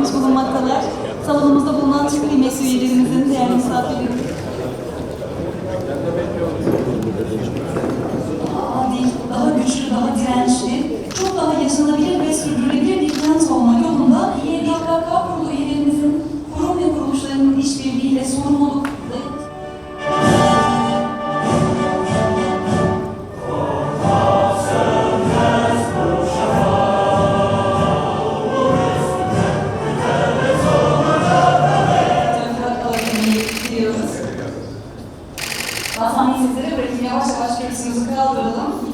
gelmiş bulunmaktalar. Salonumuzda bulunan tüm kıymetli üyelerimizin değerli misafirleri. Daha daha güçlü, daha dirençli, çok daha kürsümüzü kaldıralım.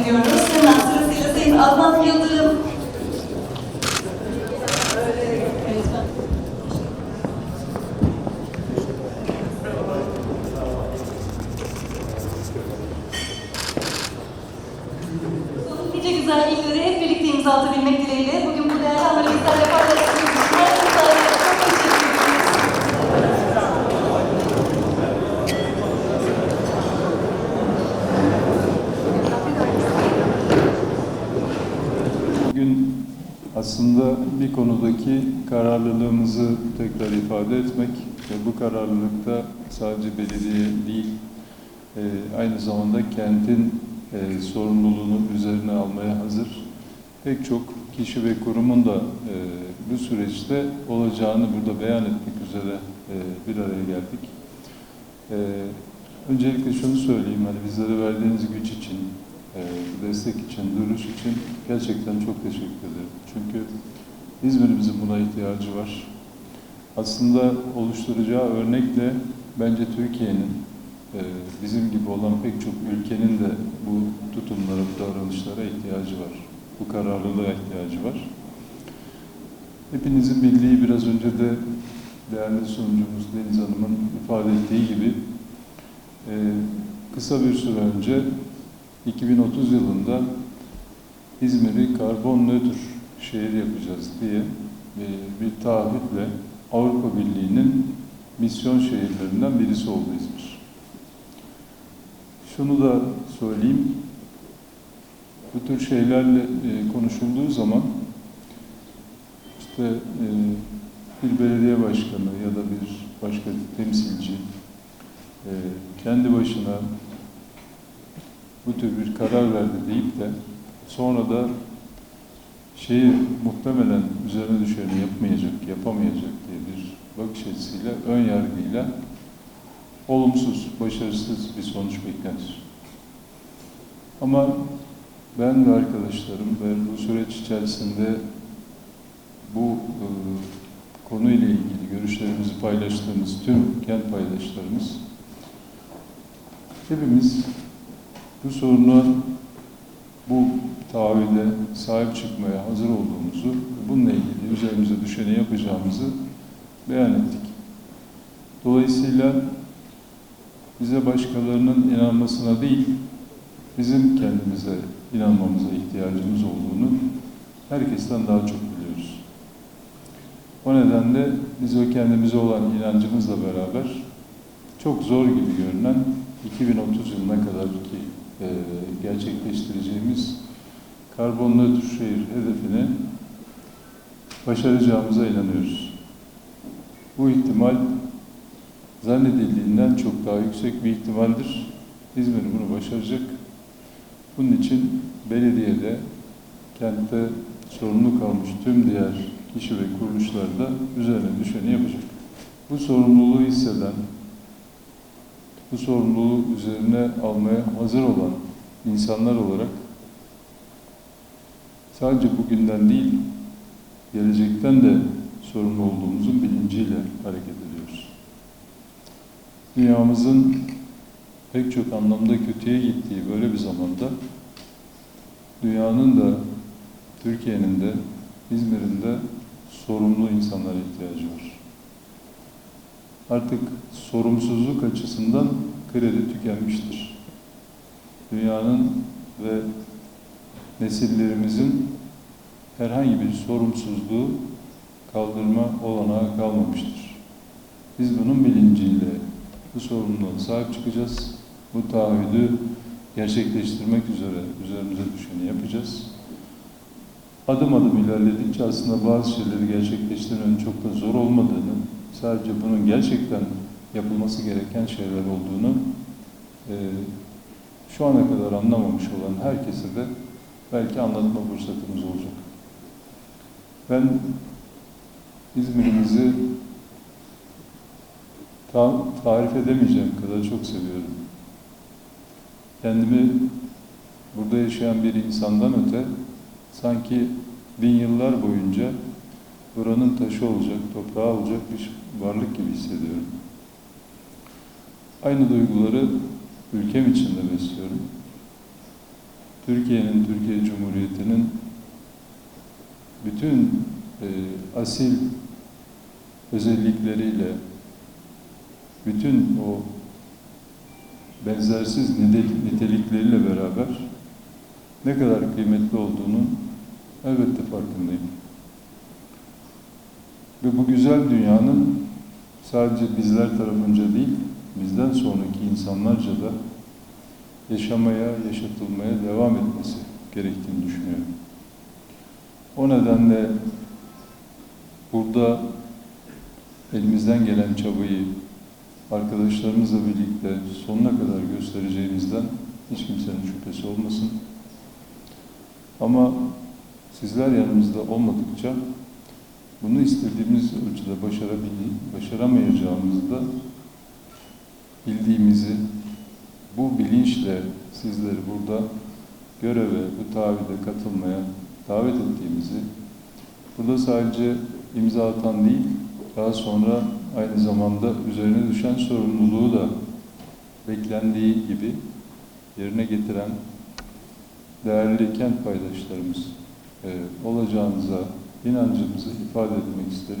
Ediyoruz. Hemen sırasıyla Sayın Adnan Yıldırım. Nice güzellikleri hep birlikte imza atabilmek dileğiyle aslında bir konudaki kararlılığımızı tekrar ifade etmek ve bu kararlılıkta sadece belediye değil, e, aynı zamanda kentin e, sorumluluğunu üzerine almaya hazır pek çok kişi ve kurumun da e, bu süreçte olacağını burada beyan etmek üzere bir araya geldik. Öncelikle şunu söyleyeyim, hani bizlere verdiğiniz güç için, destek için, duruş için gerçekten çok teşekkür ederim. Çünkü İzmir'imizin buna ihtiyacı var. Aslında oluşturacağı örnekle bence Türkiye'nin e, bizim gibi olan pek çok ülkenin de bu tutumlara, bu davranışlara ihtiyacı var. Bu kararlılığa ihtiyacı var. Hepinizin bildiği biraz önce de değerli sunucumuz Deniz Hanım'ın ifade ettiği gibi e, kısa bir süre önce 2030 yılında İzmir'i karbon nötr şehir yapacağız diye e, bir taahhütle Avrupa Birliği'nin misyon şehirlerinden birisi oldu İzmir. Şunu da söyleyeyim, bu tür şeylerle e, konuşulduğu zaman işte e, bir belediye başkanı ya da bir başka temsilci kendi başına bu tür bir karar verdi deyip de sonra da şeyi muhtemelen üzerine düşeni yapmayacak, yapamayacak diye bir bakış açısıyla, ön yargıyla olumsuz, başarısız bir sonuç beklenir. Ama ben ve arkadaşlarım ve bu süreç içerisinde bu e, konuyla ilgili görüşlerimizi paylaştığımız tüm kent paydaşlarımız hepimiz bu soruna bu taahhüde sahip çıkmaya hazır olduğumuzu, bununla ilgili üzerimize düşeni yapacağımızı beyan ettik. Dolayısıyla bize başkalarının inanmasına değil, bizim kendimize inanmamıza ihtiyacımız olduğunu herkesten daha çok biliyoruz. O nedenle biz o kendimize olan inancımızla beraber çok zor gibi görünen 2030 yılına kadar ki e, gerçekleştireceğimiz karbon nötr şehir hedefini başaracağımıza inanıyoruz. Bu ihtimal zannedildiğinden çok daha yüksek bir ihtimaldir. İzmir bunu başaracak. Bunun için belediyede, kentte sorumlu kalmış tüm diğer kişi ve kuruluşlar da üzerine düşeni yapacak. Bu sorumluluğu hisseden, bu sorumluluğu üzerine almaya hazır olan insanlar olarak sadece bugünden değil, gelecekten de sorumlu olduğumuzun bilinciyle hareket ediyoruz. Dünyamızın pek çok anlamda kötüye gittiği böyle bir zamanda dünyanın da Türkiye'nin de İzmir'in de sorumlu insanlara ihtiyacı var. Artık sorumsuzluk açısından kredi tükenmiştir. Dünyanın ve nesillerimizin herhangi bir sorumsuzluğu kaldırma olanağı kalmamıştır. Biz bunun bilinciyle bu sorumluluğa sahip çıkacağız. Bu taahhüdü gerçekleştirmek üzere üzerimize düşeni yapacağız. adım adım ilerledikçe aslında bazı şeyleri gerçekleştirmenin çok da zor olmadığını, sadece bunun gerçekten yapılması gereken şeyler olduğunu e, şu ana kadar anlamamış olan herkese de belki anlatma fırsatımız olacak. Ben İzmir'imizi ta- tarif edemeyeceğim kadar çok seviyorum. Kendimi burada yaşayan bir insandan öte sanki bin yıllar boyunca buranın taşı olacak, toprağı olacak bir varlık gibi hissediyorum. Aynı duyguları ülkem için de besliyorum. Türkiye'nin, Türkiye Cumhuriyeti'nin bütün e, asil özellikleriyle, bütün o benzersiz nite- nitelikleriyle beraber ne kadar kıymetli olduğunu elbette farkındayım. Ve bu güzel dünyanın sadece bizler tarafınca değil, bizden sonraki insanlarca da yaşamaya, yaşatılmaya devam etmesi gerektiğini düşünüyorum. O nedenle burada elimizden gelen çabayı arkadaşlarımızla birlikte sonuna kadar göstereceğimizden hiç kimsenin şüphesi olmasın. Ama sizler yanımızda olmadıkça bunu istediğimiz ölçüde başaramayacağımızı da bildiğimizi, bu bilinçle sizleri burada göreve, bu taahhüde katılmaya davet ettiğimizi, burada sadece imza atan değil, daha sonra aynı zamanda üzerine düşen sorumluluğu da beklendiği gibi yerine getiren değerli kent paydaşlarımız e, olacağınıza inancımızı ifade etmek isterim.